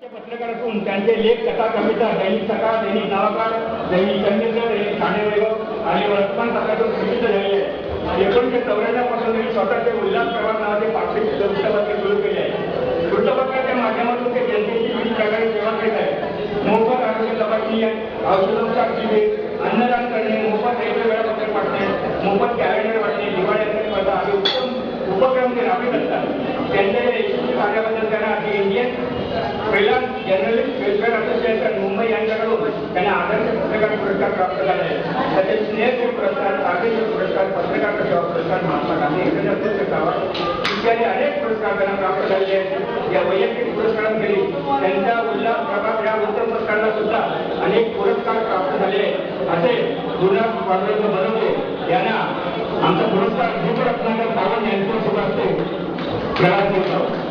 ते पत्रकार असून त्यांचे लेख कथा कविता दैनिक सकाळ दैनिक नवाकाळ दैनिक चंद्रकर दैनिक ठाणे वैभव आणि वर्तमानपत्रातून प्रसिद्ध झाले आहे. एकोणीसशे चौऱ्याण्णवपासून त्यांनी स्वतःचे उल्हास प्रवास नावाचे पाक्षिक वृत्तपत्र सुरू केले आहे. वृत्तपत्राच्या माध्यमातून ते जनतेची विविध प्रकारे सेवा करीत आहे मोफत आरोग्य तपासणी औषधोपचार शिबिर अन्नदान करणे मोफत रेल्वे वेळापत्रक वाटणे मोफत कॅलेंडर वाटणे दिवाळी स्पर्धा आदी उत्तम उपक्रम ते राबवित असतात. त्यांच्या या यशस्वी कार्याबद्दल त्यांना जर्नलिस्ट वेलफेअर असोसिएशन मुंबई यांच्याकडून त्यांना आदर्श पत्रकार पुरस्कार प्राप्त झाले. आहे तसेच स्नेहशील पुरस्कार सागेश्वर पुरस्कार पत्रकार सेवा पुरस्कार महात्मा गांधी इंटरनॅशनल पुरस्कार इत्यादी अनेक पुरस्कार त्यांना प्राप्त झाले या वैयक्तिक पुरस्कारांखेरी त्यांच्या उल्हास प्रभात या वृत्तपत्रांना सुद्धा अनेक पुरस्कार प्राप्त झाले असे गुरुनाथ पांडुरंग बनवले. यांना आमचा पुरस्कार भूपरत्नाकर सावंत यांच्यासोबत असतो. प्रहार करतो